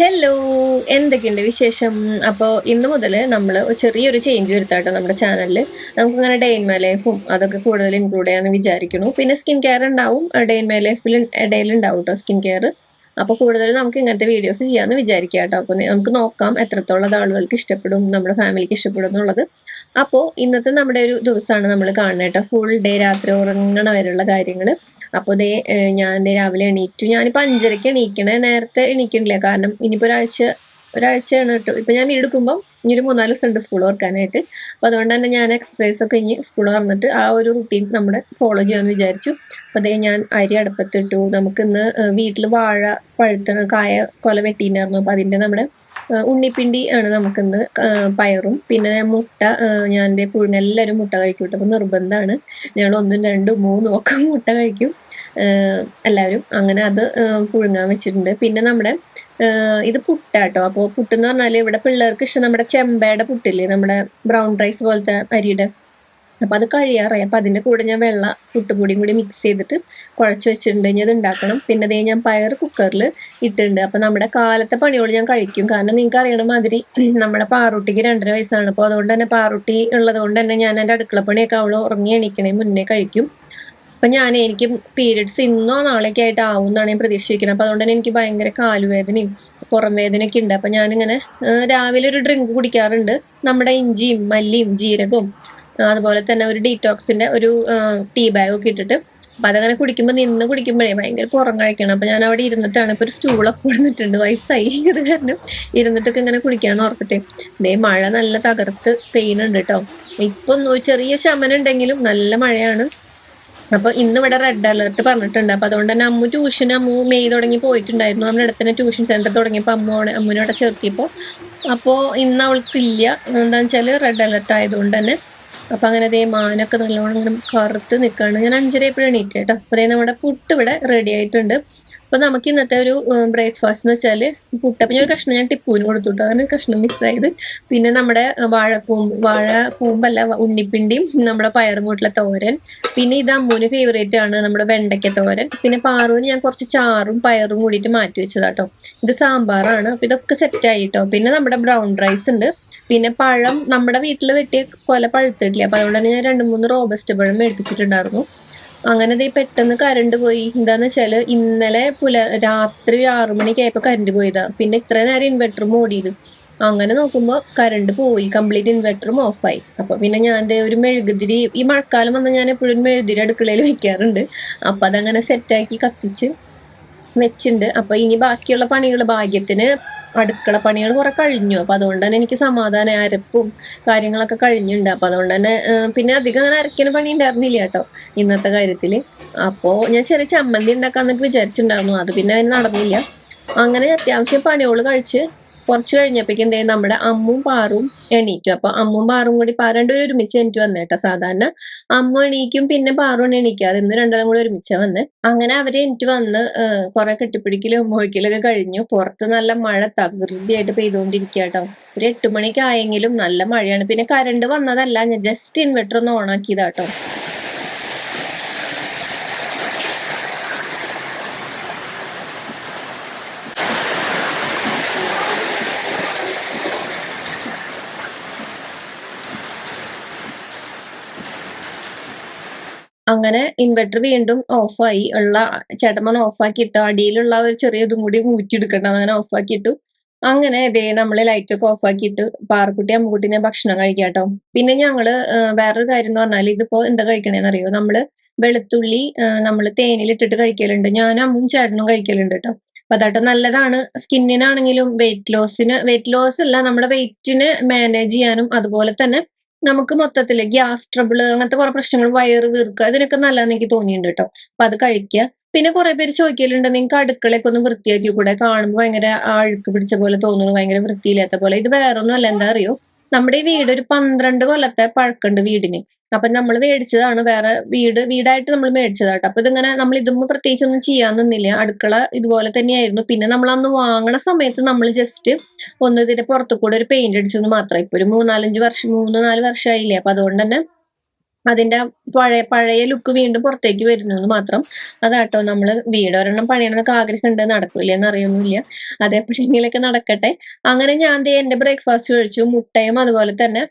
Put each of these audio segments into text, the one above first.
Hello എന്തൊക്കെയുണ്ട് വിശേഷം? അപ്പോൾ ഇന്ന് മുതൽ നമ്മൾ ചെറിയൊരു ചേഞ്ച് വരുത്താട്ടോ നമ്മുടെ ചാനലിൽ നമുക്കിങ്ങനെ ഡേ ഇൻ മൈ ലൈഫും അതൊക്കെ കൂടുതൽ ഇൻക്ലൂഡ് ചെയ്യാമെന്ന് വിചാരിക്കുന്നു. പിന്നെ സ്കിൻ കെയർ ഉണ്ടാവും ഡേ ഇൻ ലൈഫിൽ ഇടയിൽ ഉണ്ടാവും കേട്ടോ സ്കിൻ കെയർ അപ്പോൾ കൂടുതൽ നമുക്ക് ഇങ്ങനത്തെ വീഡിയോസ് ചെയ്യാമെന്ന് വിചാരിക്കുക കേട്ടോ അപ്പോൾ നമുക്ക് നോക്കാം എത്രത്തോളം ആളുകൾക്ക് ഇഷ്ടപ്പെടും നമ്മുടെ ഫാമിലിക്ക് ഇഷ്ടപ്പെടും എന്നുള്ളത്. അപ്പോൾ ഇന്നത്തെ നമ്മുടെ ഒരു ദിവസമാണ് നമ്മൾ കാണുന്നത് കേട്ടോ ഫുൾ ഡേ രാത്രി ഉറങ്ങണ വരെയുള്ള കാര്യങ്ങൾ അപ്പോൾ ദേ ഞാൻ രാവിലെ എണീറ്റു. ഞാനിപ്പോൾ അഞ്ചരയ്ക്ക് എണീക്കണേ. നേരത്തെ എണീക്കണില്ല. കാരണം ഇനിയിപ്പോൾ ഒരാഴ്ച ഒരാഴ്ചയാണ് കേട്ടോ. ഇപ്പം ഞാൻ വീടെടുക്കുമ്പം ഇനി ഒരു മൂന്നാൽ ദിവസം ഉണ്ട് സ്കൂൾ ഓർക്കാനായിട്ട് അപ്പൊ അതുകൊണ്ട് തന്നെ ഞാൻ എക്സസൈസ് ഒക്കെ ഇനി സ്കൂൾ വന്നിട്ട് ആ ഒരു റുട്ടീൻ നമ്മുടെ ഫോളോ ചെയ്യാമെന്ന് വിചാരിച്ചു. അപ്പൊ അതേ ഞാൻ അരി അടുപ്പത്തിട്ടു. നമുക്കിന്ന് വീട്ടിൽ വാഴ പഴുത്ത കായ കൊല വെട്ടിയിട്ടുണ്ടായിരുന്നു അപ്പൊ അതിന്റെ നമ്മുടെ ഉണ്ണിപ്പിണ്ടി ആണ് നമുക്കിന്ന് പയറും. പിന്നെ മുട്ട ഞാൻ പുഴുങ്ങ എല്ലാവരും മുട്ട കഴിക്കും കേട്ടോ. അപ്പോൾ നിർബന്ധമാണ് ഞങ്ങൾ ഒന്നും രണ്ടും മൂന്നും ഒക്കെ മുട്ട കഴിക്കും. എല്ലാവരും അങ്ങനെ അത് പുഴുങ്ങാൻ വെച്ചിട്ടുണ്ട്. പിന്നെ നമ്മുടെ ഇത് പുട്ടാട്ടോ. അപ്പോൾ പുട്ടെന്ന് പറഞ്ഞാൽ ഇവിടെ പിള്ളേർക്ക് ഇഷ്ടം നമ്മുടെ ചെമ്പയുടെ പുട്ടില്ലേ? നമ്മുടെ ബ്രൗൺ റൈസ് പോലത്തെ അരിയുടെ. അപ്പം അത് കഴിയാറായി. അപ്പം അതിന്റെ കൂടെ ഞാൻ വെള്ള പുട്ടുപൊടിയും കൂടി മിക്സ് ചെയ്തിട്ട് കുഴച്ച് വെച്ചിട്ടുണ്ട്. ഇനി അത് ഉണ്ടാക്കണം. പിന്നെ അതേ ഞാൻ പയർ കുക്കറിൽ ഇട്ടിട്ടുണ്ട്. അപ്പം നമ്മുടെ കാലത്തെ പണിയോട് ഞാൻ കഴിക്കും. കാരണം നിങ്ങൾക്ക് അറിയണ മാതിരി നമ്മുടെ പാറുട്ടിക്ക് രണ്ടര വയസ്സാണ്. അപ്പോൾ അതുകൊണ്ട് തന്നെ പാറുട്ടി ഉള്ളത് കൊണ്ട് തന്നെ ഞാൻ എന്റെ അടുക്കളപ്പണിയൊക്കെ അവൾ ഉറങ്ങി എണീക്കണേ മുന്നേ കഴിക്കും. അപ്പം ഞാൻ എനിക്ക് പീരിയഡ്സ് ഇന്നോ നാളേക്ക് ആയിട്ട് ആവും എന്നാണ് ഞാൻ പ്രതീക്ഷിക്കുന്നത്. അപ്പൊ അതുകൊണ്ട് തന്നെ എനിക്ക് ഭയങ്കര കാലുവേദനയും പുറം വേദനയൊക്കെ ഉണ്ട്. അപ്പം ഞാനിങ്ങനെ രാവിലെ ഒരു ഡ്രിങ്ക് കുടിക്കാറുണ്ട്. നമ്മുടെ ഇഞ്ചിയും മല്ലിയും ജീരകവും അതുപോലെ തന്നെ ഒരു ഡീറ്റോക്സിന്റെ ഒരു ടീ ബാഗ് ഒക്കെ ഇട്ടിട്ട് അപ്പം അതങ്ങനെ കുടിക്കുമ്പോൾ നിന്ന് കുടിക്കുമ്പോഴേ ഭയങ്കര പുറം കഴിക്കണം. അപ്പം ഞാൻ അവിടെ ഇരുന്നിട്ടാണ് ഇപ്പോൾ ഒരു സ്റ്റൂളൊക്കെ കൊടുത്തിട്ടുണ്ട് വയസ്സായി. അത് കാരണം ഇരുന്നിട്ടൊക്കെ ഇങ്ങനെ കുടിക്കാന്ന് ഓർത്തിട്ട്. ഇതേ മഴ നല്ല തകർത്ത് ഉണ്ട് കേട്ടോ ഇപ്പം ചെറിയ ശമനം ഉണ്ടെങ്കിലും നല്ല മഴയാണ്. അപ്പൊ ഇന്ന് ഇവിടെ റെഡ് അലർട്ട് പറഞ്ഞിട്ടുണ്ട്. അപ്പൊ അതുകൊണ്ട് തന്നെ അമ്മു ട്യൂഷൻ അമ്മു മെയ് തുടങ്ങി പോയിട്ടുണ്ടായിരുന്നു. നമ്മുടെ അടുത്ത് തന്നെ ട്യൂഷൻ സെന്റർ തുടങ്ങിയപ്പോൾ അമ്മു അവിടെ അമ്മുവിനെ അവിടെ ചേർത്തിയപ്പോൾ അപ്പോൾ ഇന്ന് അവൾക്കില്ല എന്താണെന്ന് വെച്ചാൽ റെഡ് അലർട്ട് ആയതുകൊണ്ട് തന്നെ. അപ്പൊ അങ്ങനെ ദേ മാനൊക്കെ നല്ലോണം ഇങ്ങനെ കറുത്ത് നിൽക്കുകയാണ് ഞാൻ അഞ്ചര എപ്പോഴും എണീറ്റ് കേട്ടോ അപ്പോൾ നമ്മുടെ പുട്ട് ഇവിടെ റെഡി ആയിട്ടുണ്ട്. അപ്പൊ നമുക്ക് ഇന്നത്തെ ഒരു ബ്രേക്ക്ഫാസ്റ്റ് എന്ന് വെച്ചാൽ പുട്ട് അപ്പം ഞാൻ ഒരു കഷ്ണം ഞാൻ ടിപ്പൂവിന് കൊടുത്തു അങ്ങനെ കഷ്ണം മിസ്സായത് പിന്നെ നമ്മുടെ വാഴക്കൂമ്പ് വാഴ കൂമ്പല്ല ഉണ്ണിപ്പിണ്ടിയും നമ്മുടെ പയർ കൂട്ടിലെ തോരൻ. പിന്നെ ഇത് അമ്മൂന് ഫേവറേറ്റ് ആണ് നമ്മുടെ വെണ്ടയ്ക്ക തോരൻ. പിന്നെ പാറുവിന് ഞാൻ കുറച്ച് ചാറും പയറും കൂടിയിട്ട് മാറ്റി വെച്ചതാട്ടോ ഇത് സാമ്പാറാണ് അപ്പൊ ഇതൊക്കെ സെറ്റ് ആയി കേട്ടോ പിന്നെ നമ്മുടെ ബ്രൗൺ റൈസ് ഉണ്ട്. പിന്നെ പഴം നമ്മുടെ വീട്ടിൽ വെട്ടിയ കൊല പഴുത്തിട്ടില്ല? അപ്പൊ അതുകൊണ്ട് തന്നെ ഞാൻ രണ്ട് മൂന്ന് റോബസ്റ്റ് പഴം മേടിച്ചിട്ടുണ്ടായിരുന്നു അങ്ങനെ ദേ പെട്ടെന്ന് കറണ്ട് പോയി. എന്താന്ന് വെച്ചാൽ ഇന്നലെ പുല രാത്രി ആറു മണിക്ക് കരണ്ട് പോയതാ. പിന്നെ ഇത്ര നേരം ഇൻവെർട്ടറും ഓടിയത് അങ്ങനെ നോക്കുമ്പോ കറണ്ട് പോയി. കംപ്ലീറ്റ് ഇൻവെർട്ടറും ഓഫായി അപ്പൊ പിന്നെ ഞാൻ ഒരു മെഴുകുതിരി ഈ മഴക്കാലം വന്നാൽ ഞാൻ എപ്പോഴും മെഴുകുതിരി അടുക്കളയിൽ വെക്കാറുണ്ട്. അപ്പൊ അതങ്ങനെ സെറ്റാക്കി കത്തിച്ച് വെച്ചിട്ടുണ്ട് അപ്പൊ ഇനി ബാക്കിയുള്ള പണികൾ ഭാഗ്യത്തിന് അടുക്കള പണികൾ കുറെ കഴിഞ്ഞു. അപ്പൊ അതുകൊണ്ട് തന്നെ എനിക്ക് സമാധാനം അരപ്പും കാര്യങ്ങളൊക്കെ കഴിഞ്ഞിട്ടുണ്ട് അപ്പൊ അതുകൊണ്ട് തന്നെ പിന്നെ അധികം അങ്ങനെ അരയ്ക്കുന്ന പണി ഉണ്ടായിരുന്നില്ല കേട്ടോ ഇന്നത്തെ കാര്യത്തിൽ അപ്പോ ഞാൻ ചെറിയ ചമ്മന്തി ഉണ്ടാക്കാന്നൊക്കെ വിചാരിച്ചിട്ടുണ്ടായിരുന്നു അത് പിന്നെ നടന്നില്ല. അങ്ങനെ അത്യാവശ്യം പണികൾ കഴിച്ച് കുറച്ച് കഴിഞ്ഞപ്പോഴേക്കും എന്തേ നമ്മുടെ അമ്മും പാറും എണീറ്റു. അപ്പൊ അമ്മും പാറും കൂടി പാറ രണ്ടുപേരും ഒരുമിച്ച് എണീറ്റ് വന്നേട്ടോ സാധാരണ. അമ്മ എണീക്കും പിന്നെ പാറും എണീക്കാറ്. ഇന്ന് രണ്ടാളും കൂടി ഒരുമിച്ച് വന്ന്. അങ്ങനെ അവർ എണീറ്റ് വന്ന് കുറെ കെട്ടിപ്പിടിക്കലും മോഹിക്കലൊക്കെ കഴിഞ്ഞു. പുറത്ത് നല്ല മഴ തകൃതിയായിട്ട് പെയ്തുകൊണ്ടിരിക്കുക ഒരു എട്ട് മണിക്ക് ആയെങ്കിലും നല്ല മഴയാണ്. പിന്നെ കറണ്ട് വന്നതല്ല ഞാൻ ജസ്റ്റ് ഇൻവെർട്ടർ ഒന്ന് ഓൺ അങ്ങനെ ഇൻവെർട്ടർ വീണ്ടും ഓഫായി ഉള്ള ചേട്ടമ്മൻ ഓഫാക്കിയിട്ടു അടിയിലുള്ള ഒരു ചെറിയ ഇതും കൂടി ഊറ്റിയെടുക്കണം അങ്ങനെ ഓഫാക്കിയിട്ടു അങ്ങനെ ഇതേ നമ്മൾ ലൈറ്റൊക്കെ ഓഫാക്കിയിട്ട് പാറക്കുട്ടി അമ്മുക്കുട്ടിനെ ഭക്ഷണം കഴിക്കാട്ടോ. പിന്നെ ഞങ്ങൾ വേറൊരു കാര്യം എന്ന് പറഞ്ഞാൽ ഇതിപ്പോ എന്താ കഴിക്കണേന്ന് അറിയോ നമ്മൾ വെളുത്തുള്ളി നമ്മൾ തേനിലിട്ടിട്ട് കഴിക്കലുണ്ട്. ഞാനും അമ്മും ചേട്ടനും കഴിക്കലുണ്ട് കേട്ടോ. അപ്പൊ അതായിട്ട് നല്ലതാണ്. സ്കിന്നിനാണെങ്കിലും വെയിറ്റ് ലോസിന് വെയിറ്റ് ലോസ് അല്ല നമ്മുടെ വെയിറ്റിന് മാനേജ് ചെയ്യാനും അതുപോലെ തന്നെ നമുക്ക് മൊത്തത്തിൽ ഗ്യാസ് ട്രബിൾ അങ്ങനത്തെ കുറെ പ്രശ്നങ്ങൾ വയറ് വീർക്കുക ഇതിനൊക്കെ നല്ലതെന്ന് എനിക്ക് തോന്നിയിട്ടുണ്ട് കേട്ടോ. അപ്പൊ അത് കഴിക്കുക. പിന്നെ കുറെ പേര് ചോദിക്കലുണ്ട് നിങ്ങൾക്ക് അടുക്കളയൊക്കെ ഒന്ന് വൃത്തിയാക്കി കൂടെ കാണുമ്പോൾ ഭയങ്കര അഴുക്ക് പിടിച്ച പോലെ തോന്നുന്നു ഭയങ്കര വൃത്തിയില്ലാത്ത പോലെ. ഇത് വേറൊന്നും അല്ല എന്താ അറിയോ? നമ്മുടെ ഈ വീട് ഒരു പന്ത്രണ്ട് കൊല്ലത്തെ പഴക്കുണ്ട് വീടിന്. അപ്പൊ നമ്മൾ മേടിച്ചതാണ് വേറെ വീട് വീടായിട്ട് നമ്മൾ മേടിച്ചതാട്ടോ അപ്പൊ ഇതിങ്ങനെ നമ്മൾ ഇതുമ്പോ പ്രത്യേകിച്ച് ഒന്നും ചെയ്യാൻ നിന്നില്ല. അടുക്കള ഇതുപോലെ തന്നെയായിരുന്നു. പിന്നെ നമ്മൾ അന്ന് വാങ്ങണ സമയത്ത് നമ്മൾ ജസ്റ്റ് ഒന്ന് ഇതിന്റെ പുറത്തു കൂടെ ഒരു പെയിന്റ് അടിച്ചു മാത്രം. ഇപ്പൊ ഒരു മൂന്നാലഞ്ച് വർഷം മൂന്ന് നാല് വർഷമായില്ലേ? അപ്പൊ അതുകൊണ്ട് തന്നെ അതിന്റെ പഴയ പഴയ ലുക്ക് വീണ്ടും പുറത്തേക്ക് വരുന്നു എന്ന് മാത്രം. അതാട്ടോ നമ്മൾ വീട് ഒരെണ്ണം പണിയണമെന്നൊക്കെ ആഗ്രഹമുണ്ട്. നടക്കൂല എന്ന് അറിയൊന്നുമില്ല. അത് എപ്പോഴെങ്കിലൊക്കെ നടക്കട്ടെ. അങ്ങനെ ഞാൻ എന്റെ ബ്രേക്ക്ഫാസ്റ്റ് കഴിച്ചു. മുട്ടയും അതുപോലെ തന്നെ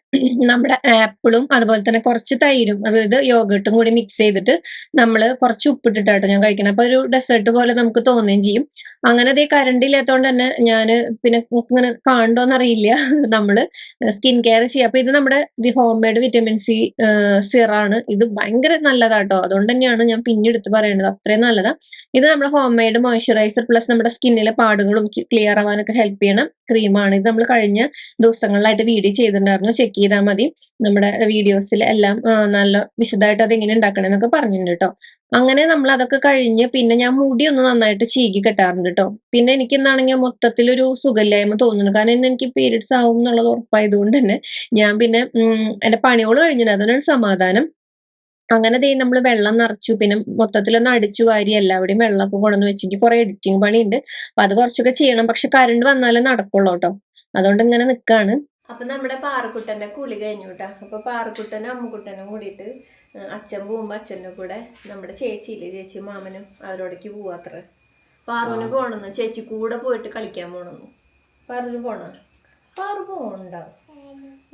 നമ്മുടെ ആപ്പിളും അതുപോലെ തന്നെ കുറച്ച് തൈരും അതായത് യോഗട്ടും കൂടി മിക്സ് ചെയ്തിട്ട് നമ്മൾ കുറച്ച് ഉപ്പിട്ടിട്ടാട്ടോ ഞാൻ കഴിക്കണം. അപ്പൊ ഒരു ഡെസേർട്ട് പോലെ നമുക്ക് തോന്നുകയും ചെയ്യും. അങ്ങനെ അതേ കറണ്ട് ഇല്ലാത്തതുകൊണ്ട് തന്നെ ഞാൻ പിന്നെ ഇങ്ങനെ കാണണ്ടോന്നറിയില്ല. നമ്മൾ സ്കിൻ കെയർ ചെയ്യുക അപ്പൊ ഇത് നമ്മുടെ ഹോം മെയ്ഡ് വിറ്റമിൻ സി സിറാണ് ഇത് ഭയങ്കര നല്ലതാട്ടോ. അതുകൊണ്ട് തന്നെയാണ് ഞാൻ പിന്നെടുത്ത് പറയുന്നത് അത്രയും നല്ലതാ. ഇത് നമ്മുടെ ഹോം മെയ്ഡ് മോയ്സ്ചറൈസർ പ്ലസ് നമ്മുടെ സ്കിന്നിലെ പാടുകളും ക്ലിയർ ആവാനൊക്കെ ഹെൽപ്പ് ചെയ്യണം. ക്രീമാണ് ഇത് നമ്മൾ കഴിഞ്ഞ ദിവസങ്ങളിലായിട്ട് വീഡിയോ ചെയ്തിട്ടുണ്ടായിരുന്നു. ചെക്ക് ചെയ്താൽ മതി. നമ്മുടെ വീഡിയോസിൽ എല്ലാം നല്ല വിശദമായിട്ട് അത് എങ്ങനെ ഉണ്ടാക്കണമെന്നൊക്കെ പറഞ്ഞിട്ടുണ്ട് കേട്ടോ അങ്ങനെ നമ്മൾ അതൊക്കെ കഴിഞ്ഞ് പിന്നെ ഞാൻ മുടി ഒന്ന് നന്നായിട്ട് ചീകി കെട്ടാറുണ്ട് കേട്ടോ പിന്നെ എനിക്ക് എന്താണെങ്കിൽ മൊത്തത്തിലൊരു സുഖമില്ലായ്മ തോന്നുന്നു. കാരണം ഇന്ന് എനിക്ക് പീരീഡ്സ് ആവും എന്നുള്ളത് ഉറപ്പായതുകൊണ്ട് തന്നെ ഞാൻ പിന്നെ എന്റെ പണിയോട് കഴിഞ്ഞിട്ട് അതിനൊരു സമാധാനം. അങ്ങനെ ദേ നമ്മൾ വെള്ളം നിറച്ചു. പിന്നെ മൊത്തത്തിലൊന്ന് അടിച്ചു വാരി എല്ലാവിടെയും വെള്ളമൊക്കെ കൊണ്ടുവന്ന് വെച്ചിട്ട് കുറെ എഡിറ്റിംഗ് പണിയുണ്ട്. അപ്പൊ അത് കുറച്ചൊക്കെ ചെയ്യണം. പക്ഷെ കറണ്ട് വന്നാലേ നടക്കുള്ളൂ കേട്ടോ. അതുകൊണ്ട് ഇങ്ങനെ നിൽക്കാണ് അപ്പൊ നമ്മുടെ പാറക്കുട്ടന്റെ കുളി കഴിഞ്ഞു കേട്ടോ അപ്പൊ പാറക്കുട്ടനും അമ്മുക്കുട്ടനും കൂടിയിട്ട് അച്ഛൻ പോകുമ്പോ അച്ഛന്റെ കൂടെ നമ്മുടെ ചേച്ചിയില്ലേ ചേച്ചി മാമനും അവരോടേക്ക് പോവാത്ര പാറുവിന് പോണെന്ന്. ചേച്ചി കൂടെ പോയിട്ട് കളിക്കാൻ പോണെന്ന്. പാറുവിന് പോണോ? പാറു പോണ്ട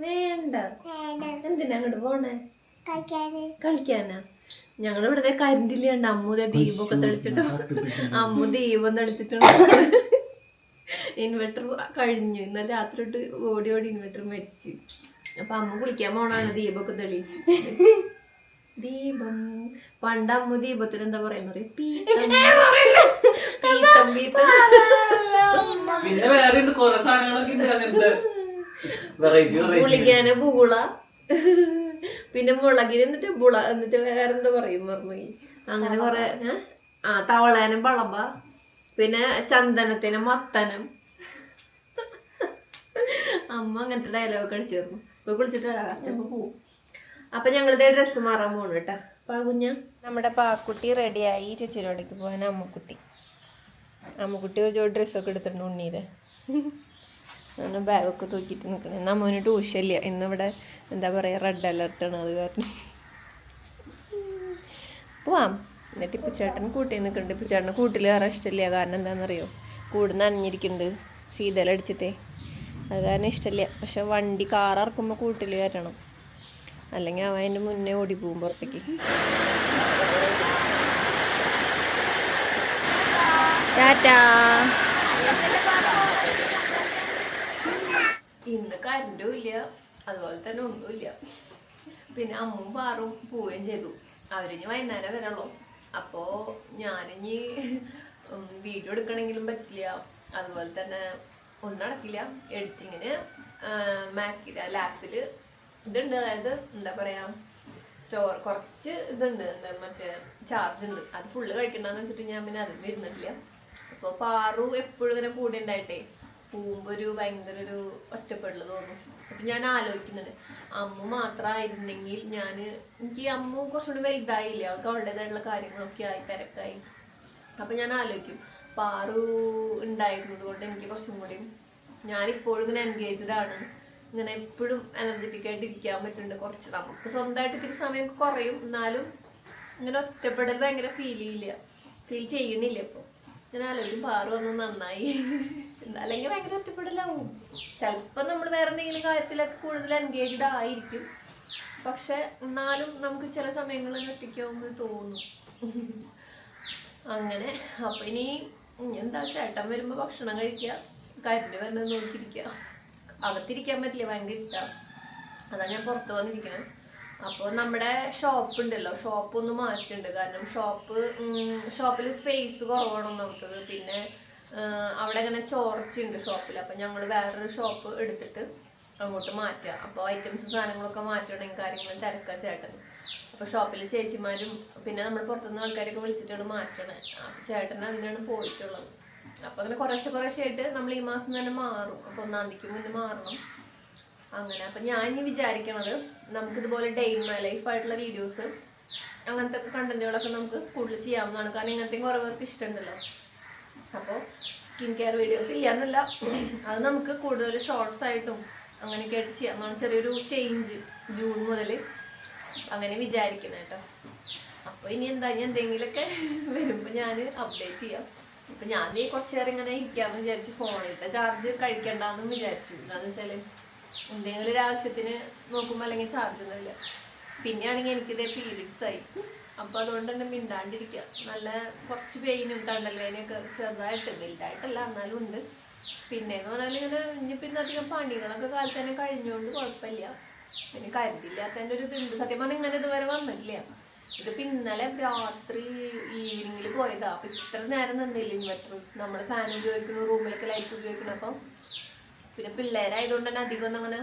വേണ്ട. എന്തിനാ അങ്ങോട്ട് പോണേ? കളിക്കാനാ. ഞങ്ങൾ ഇവിടുത്തെ കരണ്ടില്ലാണ്ട് അമ്മു ദേ ദീപമൊക്കെ തെളിച്ചിട്ട് അമ്മു ദീപം തെളിച്ചിട്ടുണ്ട്. ഇൻവെർട്ടർ കഴിഞ്ഞു. ഇന്നലെ രാത്രി തൊട്ട് ഓടി ഓടി ഇൻവെർട്ടർ മരിച്ചു. അപ്പൊ അമ്മ കുളിക്കാൻ പോണാണ് ദീപൊക്കെ തെളിയിച്ച്. ദീപം. പണ്ട് അമ്മ ദീപത്തിന് എന്താ പറയുന്നത് പിന്നെ വേറെ ഉണ്ട് കുറെ ഉണ്ട് അങ്ങനത്തെ വെറൈറ്റി വെറൈറ്റി പുളിക്കാന് പൂള. പിന്നെ മുളകിന് എന്നിട്ട് മുള എന്നിട്ട് വേറെ എന്താ പറയും മറന്നുപോയി അങ്ങനെ കുറെ ആ തവളേനം വളമ്പ. പിന്നെ ചന്ദനത്തിന് മത്തനം. അമ്മ അങ്ങനത്തെ ഡയലോഗ് കളിച്ചിരുന്നു ഇപ്പൊ കുളിച്ചിട്ട് അച്ഛമ്മ പോവും. അപ്പൊ ഞങ്ങളുടെ ഡ്രസ്സ് മാറാൻ പോണു കേട്ടാ. പാകുഞ്ഞ നമ്മുടെ പാക്കുട്ടി റെഡിയായി ചേച്ചിരോടേക്ക് പോകാൻ അമ്മക്കുട്ടി. അമ്മക്കുട്ടി ഒരു ജോഡി ഡ്രസ്സൊക്കെ എടുത്തിട്ടുണ്ട് ഉണ്ണീരെ. ഞാൻ ബാഗൊക്കെ തൂക്കിയിട്ട് നിൽക്കുന്നത് എന്നാൽ മോന് ട്യൂഷനില്ല ഇന്നിവിടെ എന്താ പറയുക റെഡ് അലർട്ടാണ് അത് കാരണം. പോവാം. എന്നിട്ട് ഇപ്പച്ചേട്ടൻ കൂട്ടി നിൽക്കുന്നുണ്ട്. ഇപ്പച്ചേട്ടന് കൂട്ടിൽ വേറെ ഇഷ്ടമില്ല. കാരണം എന്താണെന്നറിയോ? കൂട് അണിഞ്ഞിരിക്കുന്നുണ്ട്. ശീതലടിച്ചിട്ടേ അത് കാരണം ഇഷ്ടമില്ല. പക്ഷെ വണ്ടി കാർ ഇറക്കുമ്പോൾ കൂട്ടിൽ കയറ്റണം അല്ലെങ്കിൽ അവൻ അതിന്റെ മുന്നേ ഓടി പോകും പുറത്തേക്ക്. ടാറ്റാ. ഇന്ന് കരണ്ടും ഇല്ല. അതുപോലെ തന്നെ ഒന്നുമില്ല പിന്നെ അമ്മും പാറും പോവുകയും ചെയ്തു. അവരിഞ്ഞ് വൈകുന്നേരം വരള്ളൂ. അപ്പോ ഞാനിഞ്ഞി വീഡിയോ എടുക്കണമെങ്കിലും പറ്റില്ല. അതുപോലെ തന്നെ ഒന്നും നടക്കില്ല. എഡിറ്റിങ്ങിന് മാക്കില്ല ലാപ്പിൽ ഇതുണ്ട്. അതായത് എന്താ പറയാ സ്റ്റോർ കുറച്ച് ഇതുണ്ട്. എന്താ മറ്റേ ചാർജ് ഉണ്ട്. അത് ഫുള്ള് കഴിക്കണ്ടെന്ന് വെച്ചിട്ട് ഞാൻ പിന്നെ അതും വരുന്നില്ല അപ്പോൾ പാറു എപ്പോഴും ഇങ്ങനെ കൂടെ ഉണ്ടായിട്ടേ പോകുമ്പോ ഒരു ഭയങ്കര ഒരു ഒറ്റപ്പെടൽ തോന്നും. അപ്പൊ ഞാൻ ആലോചിക്കുന്നുണ്ട് അമ്മ മാത്രമായിരുന്നെങ്കിൽ ഞാൻ എനിക്ക് അമ്മ കുറച്ചുകൂടി വലുതായില്ല? അവൾക്ക് അവളുടേതായിട്ടുള്ള കാര്യങ്ങളൊക്കെ ആയി തിരക്കായി. അപ്പൊ ഞാൻ ആലോചിക്കും. പാറു ഉണ്ടായിരുന്നത് കൊണ്ട് എനിക്ക് കുറച്ചും കൂടി ഞാനിപ്പോഴും ഇങ്ങനെ എൻഗേജ്ഡ് ആണ്. ഇങ്ങനെ എപ്പോഴും എനർജറ്റിക് ആയിട്ട് ഇരിക്കാൻ പറ്റുന്നുണ്ട്. കുറച്ച് നമുക്ക് സ്വന്തമായിട്ട് ഇത്തിരി സമയം കുറയും. എന്നാലും ഇങ്ങനെ ഒറ്റപ്പെടൽ ഭയങ്കര ഫീൽ ചെയ്യില്ല. ഫീൽ ചെയ്യണില്ല ഇപ്പൊ. ഞാൻ ആലോചിക്കും പാറു വന്ന് നന്നായി. അല്ലെങ്കിൽ ഭയങ്കര ഒറ്റപ്പെടലാവും. ചിലപ്പോൾ നമ്മൾ വേറെ എന്തെങ്കിലും കാര്യത്തിലൊക്കെ കൂടുതൽ എൻഗേജ്ഡ് ആയിരിക്കും. പക്ഷെ എന്നാലും നമുക്ക് ചില സമയങ്ങളിൽ ഒറ്റയ്ക്കാവുമ്പോൾ തോന്നും. അങ്ങനെ അപ്പൊ ഇനി എന്താ ചേട്ടൻ വരുമ്പോ ഭക്ഷണം കഴിക്കുക? കരണ്ട് വരുന്നത് നോക്കിയിരിക്കുക. അകത്തിരിക്കാൻ പറ്റില്ല ഭയങ്കര ഇഷ്ടമാണ് അതാ ഞാൻ പുറത്ത് വന്നിരിക്കണേ. അപ്പോൾ നമ്മുടെ ഷോപ്പ് ഉണ്ടല്ലോ ഷോപ്പ് ഒന്ന് മാറ്റുന്നുണ്ട് കാരണം ഷോപ്പ് ഷോപ്പിൽ സ്പേസ് കുറവാണ് നമുക്കത് പിന്നെ അവിടെ ഇങ്ങനെ ചോർച്ചയുണ്ട് ഷോപ്പിൽ അപ്പം ഞങ്ങൾ വേറൊരു ഷോപ്പ് എടുത്തിട്ട് അങ്ങോട്ട് മാറ്റുക അപ്പോൾ ഐറ്റംസ് സാധനങ്ങളൊക്കെ മാറ്റണമെങ്കിൽ കാര്യങ്ങളും തിരക്കുക ചേട്ടൻ. അപ്പോൾ ഷോപ്പിൽ ചേച്ചിമാരും പിന്നെ നമ്മൾ പുറത്തുനിന്ന് ആൾക്കാരൊക്കെ വിളിച്ചിട്ടാണ് മാറ്റണേ. ചേട്ടൻ അതിനാണ് പോയിട്ടുള്ളത്. അപ്പോൾ അങ്ങനെ കുറേശ്ശെ കുറേശ്ശെ ആയിട്ട് നമ്മൾ ഈ മാസം തന്നെ മാറും. അപ്പോൾ ഒന്നാം തീയതിക്ക് മുന്നേ മാറണം. അങ്ങനെ. അപ്പം ഞാൻ ഇനി വിചാരിക്കണത് നമുക്കിതുപോലെ ഡേ ഇൻ മൈ ലൈഫ് ആയിട്ടുള്ള വീഡിയോസ് അങ്ങനത്തെ കണ്ടന്റുകളൊക്കെ നമുക്ക് കൂടുതൽ ചെയ്യാവുന്നതാണ്. കാരണം ഇങ്ങനത്തെ കുറേ പേർക്ക് ഇഷ്ടമുണ്ടല്ലോ. അപ്പോൾ സ്കിൻ കെയർ വീഡിയോസ് ചെയ്യാന്നല്ല അത് നമുക്ക് കൂടുതൽ ഷോർട്സ് ആയിട്ടും അങ്ങനെയൊക്കെ ആയിട്ട് ചെയ്യാം എന്നാണ് ചെറിയൊരു ചേഞ്ച് ജൂൺ മുതൽ അങ്ങനെ വിചാരിക്കുന്നത് കേട്ടോ അപ്പോൾ ഇനി എന്താ ഇനി എന്തെങ്കിലുമൊക്കെ വരുമ്പോൾ ഞാൻ അപ്ഡേറ്റ് ചെയ്യാം. അപ്പം ഞാൻ കുറച്ച് നേരം ഇങ്ങനെ ഇരിക്കാന്ന് വിചാരിച്ചു ഫോണിലത്തെ ചാർജ് കഴിക്കണ്ടെന്നും വിചാരിച്ചു. എന്താണെന്ന് വെച്ചാൽ എന്തെങ്കിലും ഒരു ആവശ്യത്തിന് നോക്കുമ്പോൾ അല്ലെങ്കിൽ ചാർജ് ഒന്നുമില്ല പിന്നെയാണെങ്കിൽ എനിക്കിതേ പീരിയഡ്സ് ആയി. അപ്പൊ അതുകൊണ്ട് തന്നെ മിണ്ടാണ്ടിരിക്കുക നല്ല കുറച്ച് പെയിനും തണ്ടൽ വേനയൊക്കെ ചെറുതായിട്ട് വലുതായിട്ടല്ല എന്നാലും ഉണ്ട്. പിന്നെ എന്ന് പറഞ്ഞാൽ ഇങ്ങനെ ഇനിയിപ്പോ ഇന്ന് അധികം പണികളൊക്കെ കാലത്ത് തന്നെ കഴിഞ്ഞുകൊണ്ട് കുഴപ്പമില്ല. പിന്നെ കരുതില്ലാത്തതിന്റെ ഒരു ഇതുണ്ട്. സത്യം പറഞ്ഞാൽ ഇങ്ങനെ ഇതുവരെ വന്നിട്ടില്ല. ഇതിപ്പോൾ ഇന്നലെ രാത്രി ഈവനിങ്ങിൽ പോയതാ. അപ്പൊ ഇത്ര നേരം നിന്നില്ല ഇൻവെർട്ടർ നമ്മൾ ഫാൻ ഉപയോഗിക്കുന്നു റൂമിലൊക്കെ ലൈറ്റ് ഉപയോഗിക്കുന്നു. അപ്പം പിന്നെ പിള്ളേരായതുകൊണ്ട് തന്നെ അധികം ഒന്നും അങ്ങനെ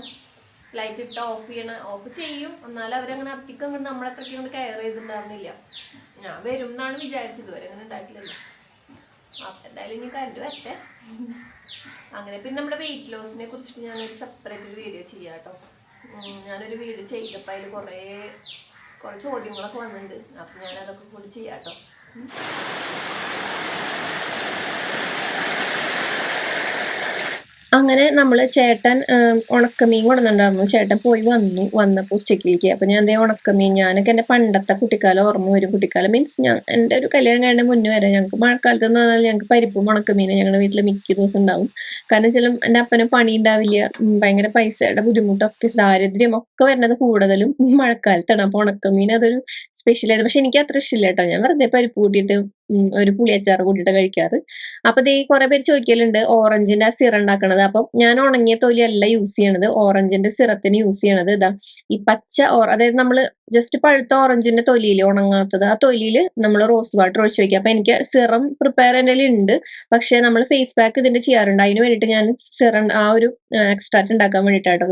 ലൈറ്റ് ഇട്ട് ഓഫ് ചെയ്യണ ഓഫ് ചെയ്യും. എന്നാലും അവരങ്ങനെ അധികം അങ്ങോട്ട് നമ്മളത്രയ്ക്ക് അങ്ങോട്ട് കെയർ ചെയ്തിട്ടുണ്ടായിരുന്നില്ല. ഞാൻ വരും എന്നാണ് വിചാരിച്ചത്. വരെ അങ്ങനെ ഉണ്ടായിട്ടില്ലല്ലോ. അപ്പൊ എന്തായാലും ഇനി കണ്ട് വരട്ടെ. അങ്ങനെ പിന്നെ നമ്മുടെ വെയിറ്റ് ലോസിനെ കുറിച്ചിട്ട് ഞാനൊരു സെപ്പറേറ്റ് ഒരു വീഡിയോ ചെയ്യാം കേട്ടോ. ഞാനൊരു വീഡിയോ ചെയ്തപ്പോൾ അതിൽ കുറേ കുറേ ചോദ്യങ്ങളൊക്കെ വന്നിട്ടുണ്ട് അപ്പം ഞാനതൊക്കെ കൂടി ചെയ്യാം കേട്ടോ. അങ്ങനെ നമ്മൾ ചേട്ടൻ ഉണക്കമീൻ കൊണ്ടുവന്നിട്ടുണ്ടായിരുന്നു. ചേട്ടൻ പോയി വന്നു വന്നപ്പോൾ ഉച്ചക്കിലേക്ക്. അപ്പോൾ ഞാൻ എന്തേ ഉണക്കമീൻ ഞാനൊക്കെ എന്റെ പണ്ടത്തെ കുട്ടിക്കാലം ഓർമ്മ വരും കുട്ടിക്കാലം. മീൻസ് ഞാൻ എന്റെ ഒരു കല്യാണം കഴിഞ്ഞ മുന്നേ വരെ ഞങ്ങൾക്ക് മഴക്കാലത്ത് എന്ന് പറഞ്ഞാൽ ഞങ്ങൾക്ക് പരിപ്പും ഉണക്കമീനും ഞങ്ങളുടെ വീട്ടിൽ മിക്ക ദിവസം ഉണ്ടാവും. കാരണം ചില എന്റെ അപ്പന് പണി ഉണ്ടാവില്ല. ഭയങ്കര പൈസയുടെ ബുദ്ധിമുട്ടൊക്കെ ദാരിദ്ര്യം ഒക്കെ വരുന്നത് കൂടുതലും മഴക്കാലത്താണ്. അപ്പോൾ ഉണക്കമീൻ അതൊരു സ്പെഷ്യലായിരുന്നു പക്ഷെ എനിക്ക് അത്ര ഇഷ്ടമില്ല കേട്ടോ. ഞാൻ വെറുതെ പരിപ്പ് കൂട്ടിയിട്ട് ഒരു പുളിയച്ചാർ കൂട്ടിയിട്ട് കഴിക്കാറ്. അപ്പൊ ദേ കുറെ പേര് ചോദിക്കലുണ്ട് ഓറഞ്ചിന്റെ സിറ ഉണ്ടാക്കണത് അപ്പൊ ഞാൻ ഉണങ്ങിയ തൊലിയല്ല യൂസ് ചെയ്യണത് ഓറഞ്ചിന്റെ സിറത്തിന് യൂസ് ചെയ്യണത് ഇതാ. ഈ പച്ച ഓർ അതായത് നമ്മൾ ജസ്റ്റ് പഴുത്ത ഓറഞ്ചിന്റെ തൊലിയിൽ ഉണങ്ങാത്തത് ആ തൊലിയിൽ നമ്മൾ റോസ് വാട്ടർ ഒഴിച്ച് വെക്കുക. അപ്പൊ എനിക്ക് സിറം പ്രിപ്പയർ എന്റെ ഉണ്ട് പക്ഷെ നമ്മൾ ഫേസ് പാക്ക് ഇതിന്റെ ചെയ്യാറുണ്ട്. അതിന് വേണ്ടിയിട്ട് ഞാൻ സിറം ആ ഒരു എക്സ്ട്രാക്ട് ഉണ്ടാക്കാൻ വേണ്ടിയിട്ടാണ്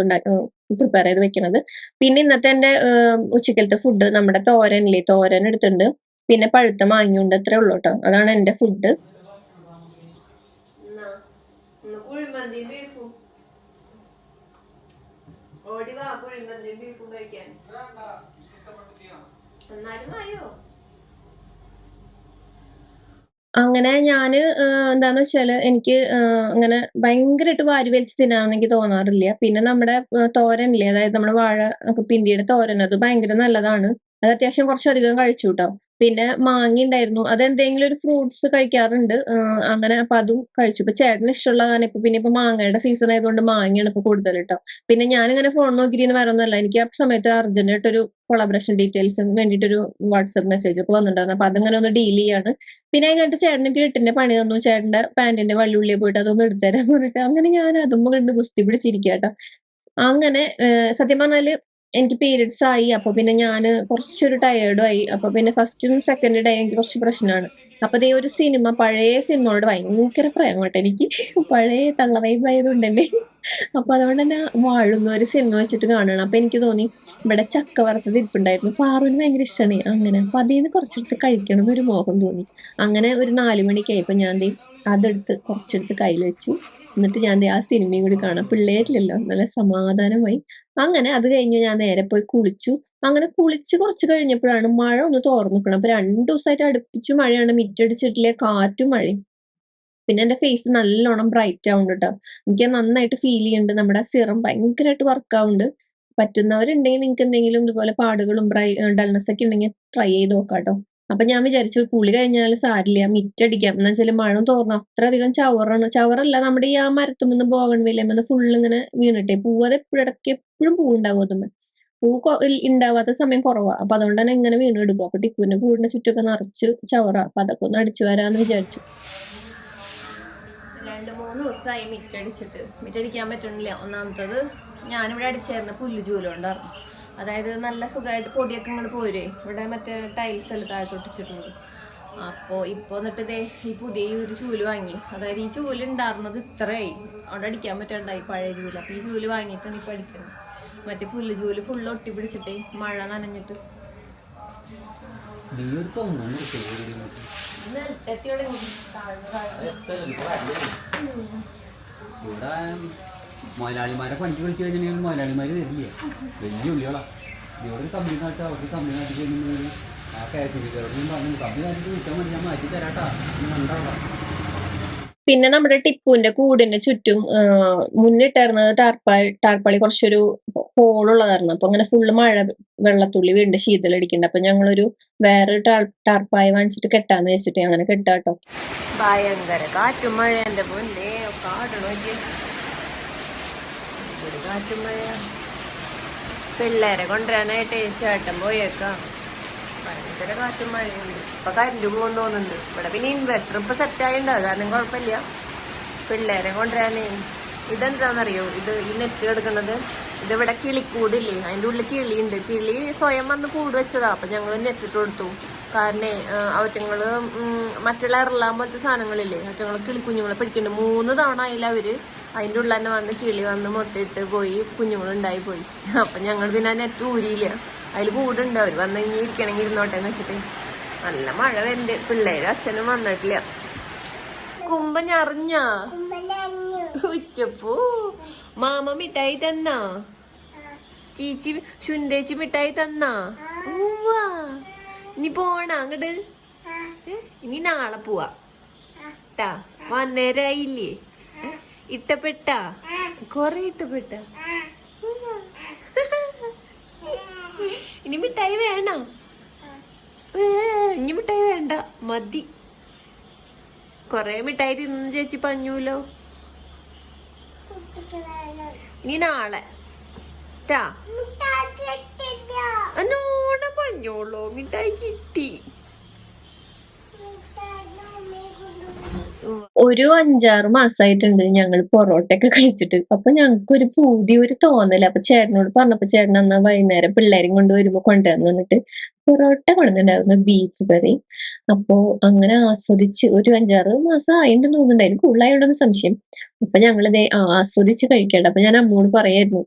പ്രിപ്പയർ ചെയ്ത് വെക്കണത്. പിന്നെ ഇന്നത്തെ എന്റെ ഉച്ചക്കലത്തെ ഫുഡ് നമ്മുടെ തോരനില്ലേ തോരൻ എടുത്തിട്ടുണ്ട്. പിന്നെ പഴുത്ത മാങ്ങിയുണ്ട് അത്രേ ഉള്ളൂ കേട്ടോ അതാണ് എന്റെ ഫുഡ് അങ്ങനെ ഞാൻ ഏഹ് എന്താന്ന് വെച്ചാൽ എനിക്ക് അങ്ങനെ ഭയങ്കരമായിട്ട് വാരി വലിച്ച് തിന്നാന്ന് എനിക്ക് തോന്നാറില്ല. പിന്നെ നമ്മുടെ തോരനില്ലേ അതായത് നമ്മുടെ വാഴ പിന്തിയുടെ തോരൻ അത് ഭയങ്കര നല്ലതാണ്. അത് അത്യാവശ്യം കുറച്ചധികം കഴിച്ചു കേട്ടോ പിന്നെ മാങ്ങ ഉണ്ടായിരുന്നു അത് എന്തെങ്കിലും ഒരു ഫ്രൂട്ട്സ് കഴിക്കാറുണ്ട്. അങ്ങനെ അപ്പൊ അതും കഴിച്ചു. ഇപ്പൊ ചേട്ടന് ഇഷ്ടമുള്ള കാരണം ഇപ്പൊ പിന്നെ ഇപ്പൊ മാങ്ങയുടെ സീസൺ ആയതുകൊണ്ട് മാങ്ങയാണ് ഇപ്പൊ കൂടുതൽ കേട്ടോ പിന്നെ ഇങ്ങനെ ഫോൺ നോക്കിയിരുന്ന് വേറെ ഒന്നുമല്ല എനിക്ക് ആ സമയത്ത് അർജന്റായിട്ടൊരു കൊളാബറേഷൻ ഡീറ്റെയിൽസിന് വേണ്ടിയിട്ടൊരു വാട്സപ്പ് മെസ്സേജ് ഒക്കെ വന്നിട്ടുണ്ടായിരുന്നു. അപ്പൊ അതിങ്ങനെ ഒന്ന് ഡീൽ ചെയ്യാണ്. പിന്നെ കഴിഞ്ഞിട്ട് കിട്ടിന്റെ എനിക്ക് പണി തന്നു. ചേട്ടന്റെ പാന്റിന്റെ വള്ളിയുള്ളിൽ പോയിട്ട് അതൊന്നും എടുത്തരാൻ പറഞ്ഞിട്ട് അങ്ങനെ ഞാൻ അതും കണ്ട് ഗുസ്തി പിടിച്ചിരിക്കുക കേട്ടോ അങ്ങനെ സത്യം പറഞ്ഞാൽ എനിക്ക് പീരിയഡ്സ് ആയി. അപ്പൊ പിന്നെ ഞാൻ കുറച്ചൊരു ടയേർഡും ആയി. അപ്പൊ പിന്നെ ഫസ്റ്റും സെക്കൻഡ് ഡേ എനിക്ക് കുറച്ച് പ്രശ്നമാണ് അപ്പൊ ഇതേ ഒരു സിനിമ പഴയ സിനിമയോട് ഭയങ്കര പ്രയം കേട്ടോ എനിക്ക്. പഴയ തള്ളവൈബ് ആയതുകൊണ്ട് തന്നെ. അപ്പൊ അതുകൊണ്ട് തന്നെ വാഴുന്ന ഒരു സിനിമ വെച്ചിട്ട് കാണണം. അപ്പൊ എനിക്ക് തോന്നി ഇവിടെ ചക്ക വറുത്തത് ഇരിപ്പുണ്ടായിരുന്നു. പാറുവിന് ഭയങ്കര ഇഷ്ടമാണ് അങ്ങനെ. അപ്പൊ അതിൽ നിന്ന് കുറച്ചെടുത്ത് കഴിക്കണം എന്നൊരു മോഹം തോന്നി. അങ്ങനെ ഒരു നാലു മണിക്കായി ഇപ്പൊ ഞാൻ അതെടുത്ത് കുറച്ചെടുത്ത് കയ്യിൽ വെച്ചു. എന്നിട്ട് ഞാൻ ആ സിനിമയും കൂടി കാണാം. പിള്ളേരില്ലല്ലോ. നല്ല സമാധാനമായി. അങ്ങനെ അത് കഴിഞ്ഞ് ഞാൻ നേരെ പോയി കുളിച്ചു. അങ്ങനെ കുളിച്ച് കുറച്ച് കഴിഞ്ഞപ്പോഴാണ് മഴ ഒന്ന് തോർന്നു നിൽക്കണം അപ്പൊ രണ്ടു ദിവസമായിട്ട് അടുപ്പിച്ച് മഴയാണ്. മിറ്റടിച്ചിട്ടില്ലേ കാറ്റും മഴയും. പിന്നെ എന്റെ ഫേസ് നല്ലോണം ബ്രൈറ്റ് ആവുന്നുണ്ട് കേട്ടോ. എനിക്ക് നന്നായിട്ട് ഫീൽ ചെയ്യുന്നുണ്ട്. നമ്മുടെ സിറം ഭയങ്കരമായിട്ട് വർക്ക് ആവുന്നുണ്ട്. പറ്റുന്നവരുണ്ടെങ്കിൽ നിങ്ങൾക്ക് എന്തെങ്കിലും ഇതുപോലെ പാടുകളും ഡൾനെസ് ഒക്കെ ഉണ്ടെങ്കിൽ ട്രൈ ചെയ്ത് നോക്കാം കേട്ടോ. അപ്പൊ ഞാൻ വിചാരിച്ചു കുളി കഴിഞ്ഞാൽ സാരില്ല മിറ്റടിക്കാം. എന്ന് വെച്ചാൽ മഴ തോർന്നു? അത്രയധികം ചവറാണ്. ചവറല്ല നമ്മുടെ ഈ ആ മരത്തുമെന്ന് പോകൺ വില്ലേമെന്ന് ഫുള്ള് ഇങ്ങനെ വീണിട്ടെ. പൂവ് അത് എപ്പോഴും എപ്പോഴും പൂവുണ്ടാവും അതുമ്മേ. പൂ ഉണ്ടാവാത്ത സമയം കുറവാ. അപ്പൊ അതുകൊണ്ട് തന്നെ ഇങ്ങനെ വീണ് എടുക്കും അപ്പൊ ടിപ്പുവിന്റെ കൂടിന്റെ ചുറ്റൊക്കെ നിറച്ച് ചവറ. അപ്പൊ അതൊക്കെ ഒന്ന് അടിച്ചു വരാന്ന് വിചാരിച്ചു. രണ്ട് മൂന്ന് ദിവസമായി മിറ്റടിച്ചിട്ട്. മിറ്റടിക്കാൻ പറ്റണില്ല ഒന്നാമത്തത് ഞാനിവിടെ അടിച്ചായിരുന്ന പുല്ല് ചൂലം ഉണ്ടായിരുന്നു അതായത് നല്ല സുഖമായിട്ട് പൊടിയൊക്കെ ഇങ്ങോട്ട് പോരേ ഇവിടെ മറ്റേ ടൈൽസ് എല്ലാം താഴ്ത്തൊട്ടിച്ചിട്ടുണ്ട് അപ്പോൾ ഇപ്പോൾ എന്നിട്ട് ഇതേ ഈ പുതിയ ഈ ഒരു ചൂൽ വാങ്ങി. അതായത് ഈ ചൂൽ ഉണ്ടായിരുന്നത് ഇത്രയായി. അവിടെ അടിക്കാൻ പറ്റണ്ടായി പഴയ ചൂൽ. അപ്പോൾ ഈ ചൂൽ വാങ്ങിയിട്ടാണ് ഇപ്പോൾ അടിക്കുന്നത് മറ്റേ പുല്ല് ചൂൽ ഫുള്ള് ഒട്ടി പിടിച്ചിട്ട് മഴ നനഞ്ഞിട്ട്. എത്തിയോടെ താഴ്ന്നു താഴ്ന്നു ഇവിടെ മുതലാളിമാരെ പണിക്ക് വിളിച്ചു കഴിഞ്ഞാൽ മുതലാളിമാർ തരില്ല വലിയ ഉള്ളികളാ. ഇവിടെ ഒരു കമ്പനി നാട്ടാ അവർക്ക് കമ്പനി നാട്ടിൽ കഴിഞ്ഞാൽ ആ കയറ്റിരിക്കും പറഞ്ഞു കമ്പനി നാട്ടിൽ വിളിച്ചാൽ മതി ഞാൻ മാറ്റി തരാട്ടാ. ഉണ്ടാവാം പിന്നെ നമ്മുടെ ടിപ്പുവിന്റെ കൂടിന് ചുറ്റും മുന്നിട്ടായിരുന്നത് ടാർപ്പാളി ടാർപ്പായി ടാർപ്പാളി കുറച്ചൊരു ഹോളുള്ളതായിരുന്നു. അപ്പൊ അങ്ങനെ ഫുള്ള് മഴ വെള്ളത്തുള്ളി വീണ്ടും ശീതലടിക്കുന്നുണ്ട് അപ്പൊ ഞങ്ങളൊരു വേറെ ടാർ ടാർപ്പായി വാങ്ങിച്ചിട്ട് കെട്ടാന്ന് വെച്ചിട്ട് അങ്ങനെ കെട്ടാട്ടോ. ഭയങ്കര കാറ്റും മഴ എന്റെ പൊന്നെ കാടണോ കാറ്റും മഴ പിള്ളേരെ കൊണ്ടുവരാനായിട്ട് ചേട്ടൻ പോയേക്കാം. ഭയങ്കര കാറ്റും മഴയുണ്ട്. ഇപ്പൊ കരണ്ട് പോകുന്നു തോന്നുന്നുണ്ട്. ഇവിടെ പിന്നെ ഇൻവെർട്ടർ ഇപ്പൊ സെറ്റ് ആയിണ്ടാവും കാരണം കുഴപ്പമില്ല. പിള്ളേരെ കൊണ്ടുവരാനേ. ഇതെന്താണെന്നറിയോ ഇത് ഈ നെറ്റ് എടുക്കുന്നത് ഇതിവിടെ കിളിക്കൂടില്ലേ അതിന്റെ ഉള്ളിൽ കിളിയുണ്ട്. കിളി സ്വയം വന്ന് കൂട് വെച്ചതാ. അപ്പം ഞങ്ങൾ നെറ്റിട്ട് കൊടുത്തു കാരണം അവറ്റങ്ങൾ മറ്റുള്ള ഇറളാൻ പോലത്തെ സാധനങ്ങളില്ലേ? അവറ്റങ്ങൾ കിളിക്കുഞ്ഞുങ്ങളെ പിടിക്കുന്നുണ്ട്. മൂന്ന് തവണ അതിൽ അവർ അതിന്റെ ഉള്ളിൽ തന്നെ വന്ന് കിളി വന്ന് മുട്ടയിട്ട് പോയി കുഞ്ഞുങ്ങളുണ്ടായി പോയി. അപ്പം ഞങ്ങൾ പിന്നെ നെറ്റ് ഊരിയില്ല. അതിൽ കൂടുണ്ട്. അവർ വന്ന് ഇനി ഇരിക്കണമെങ്കിൽ ഇരുന്നോട്ടെ എന്ന് വെച്ചിട്ട്. നല്ല മഴ വരുന്നുണ്ട്. പിള്ളേർ അച്ഛനും വന്നിട്ടില്ല. കുമ്പ ഞറിഞ്ഞ. ഉച്ചപ്പൂ. മാമ മിഠായി തന്നാ? ചീച്ചി ശുണ്ടേച്ചി മിഠായി തന്ന. ഇനി പോണ അങ്ങട്? ഇനി നാളെ പോവാ. ട്ടാ വന്നേരായില്ലേ? ഇട്ടപ്പെട്ട? കൊറേ ഇട്ടപ്പെട്ട. ഇനി മിഠായി വേണോ? ഇനി മിഠായി വേണ്ട. മതി. കൊറേ മിഠായി തിന്നു ചേച്ചി പഞ്ഞൂലോ? ഇനി നാളെ. എന്നോടെ പഞ്ഞോളൂ. മിഠായി കിട്ടി. ഒരു അഞ്ചാറ് മാസമായിട്ടുണ്ട് ഞങ്ങൾ പൊറോട്ടയൊക്കെ കഴിച്ചിട്ട്. അപ്പൊ ഞങ്ങൾക്ക് ഒരു പൂതി ഒരു തോന്നൽ. അപ്പൊ ചേട്ടനോട് പറഞ്ഞപ്പോ ചേട്ടൻ എന്നാ വൈകുന്നേരം പിള്ളേരും കൊണ്ട് വരുമ്പോ കൊണ്ടുവന്ന് വന്നിട്ട് പൊറോട്ട കൊണ്ടുവന്നിട്ടുണ്ടായിരുന്നു ബീഫ് കറി അപ്പോ അങ്ങനെ ആസ്വദിച്ച് ഒരു അഞ്ചാറ് മാസം ആയിട്ട് തോന്നുന്നുണ്ടായിരുന്നു കൂടുതലായോണ്ടെന്ന് സംശയം. അപ്പൊ ഞങ്ങളിത് ആസ്വദിച്ച് കഴിക്കണ്ട അപ്പൊ ഞാൻ അമ്മോട് പറയായിരുന്നു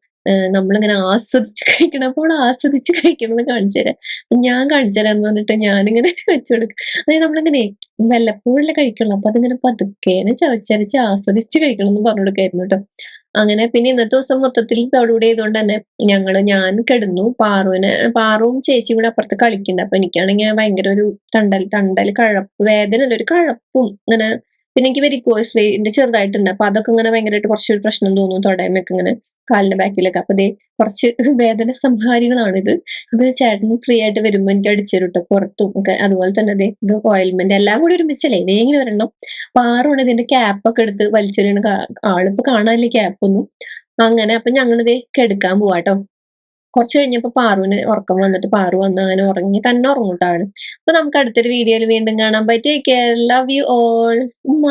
നമ്മളിങ്ങനെ ആസ്വദിച്ച് കഴിക്കണം അപ്പോൾ ആസ്വദിച്ച് കഴിക്കണം എന്ന് കാണിച്ചു തരാം ഞാൻ കാണിച്ചു എന്ന് പറഞ്ഞിട്ട് ഞാനിങ്ങനെ വെച്ചു കൊടുക്കും. അതായത് നമ്മളിങ്ങനെ വല്ലപ്പോഴല്ലേ കഴിക്കുള്ളൂ. അപ്പൊ അതിങ്ങനെ പതുക്കേനെ ചവച്ചരച്ച് ആസ്വദിച്ച് കഴിക്കണം എന്ന് പറഞ്ഞു കൊടുക്കായിരുന്നു കേട്ടോ. അങ്ങനെ പിന്നെ ഇന്നത്തെ ദിവസം മൊത്തത്തിൽ അവിടെ ചെയ്തുകൊണ്ട് തന്നെ ഞങ്ങൾ ഞാൻ കിടന്നു. പാറുവിന് പാറുവും ചേച്ചിയും കൂടെ അപ്പുറത്ത് കളിക്കുന്നുണ്ട്. അപ്പൊ എനിക്കാണെങ്കിൽ ഭയങ്കര ഒരു തണ്ടൽ തണ്ടൽ കഴപ്പ് വേദന ഒരു കഴപ്പും ഇങ്ങനെ പിന്നെ എനിക്ക് വെരിക്കോസ് വെയിന്റെ ചെറുതായിട്ടുണ്ട്. അപ്പൊ അതൊക്കെ ഇങ്ങനെ ഭയങ്കരമായിട്ട് കുറച്ചൊരു പ്രശ്നം തോന്നും തൊടയമൊക്കെ ഇങ്ങനെ കാലിന്റെ ബാക്കിലൊക്കെ. അപ്പൊ ദേ കുറച്ച് വേദന സംഹാരികളാണ് ഇത് ചേട്ടൻ ഫ്രീ ആയിട്ട് വരുമ്പോ എനിക്ക് അടിച്ചു പുറത്തും ഒക്കെ അതുപോലെ തന്നെ ദേ ഇത് ഓയിൽമെന്റ് എല്ലാം കൂടി ഒരുമിച്ചല്ലേ? ഇതേങ്ങനെ ഒരെണ്ണം പാറുമാണ് ഇതിന്റെ ക്യാപ്പ് ഒക്കെ എടുത്ത് വലിച്ചെറിയണ ആളിപ്പോ കാണാനില്ല ക്യാപ്പൊന്നും അങ്ങനെ അപ്പൊ ഞങ്ങളിതേ കെടുക്കാൻ പോവാട്ടോ കുറച്ച് കഴിഞ്ഞപ്പോ പാറുവിന് ഉറക്കം വന്നിട്ട് പാറു വന്ന്. അങ്ങനെ ഉറങ്ങി തന്നെ ഉറങ്ങൂട്ടാണ് അപ്പൊ നമുക്ക് അടുത്തൊരു വീഡിയോയിൽ വീണ്ടും കാണാൻ പറ്റിയ ലവ് യു ഓൾ ഉമ്മ.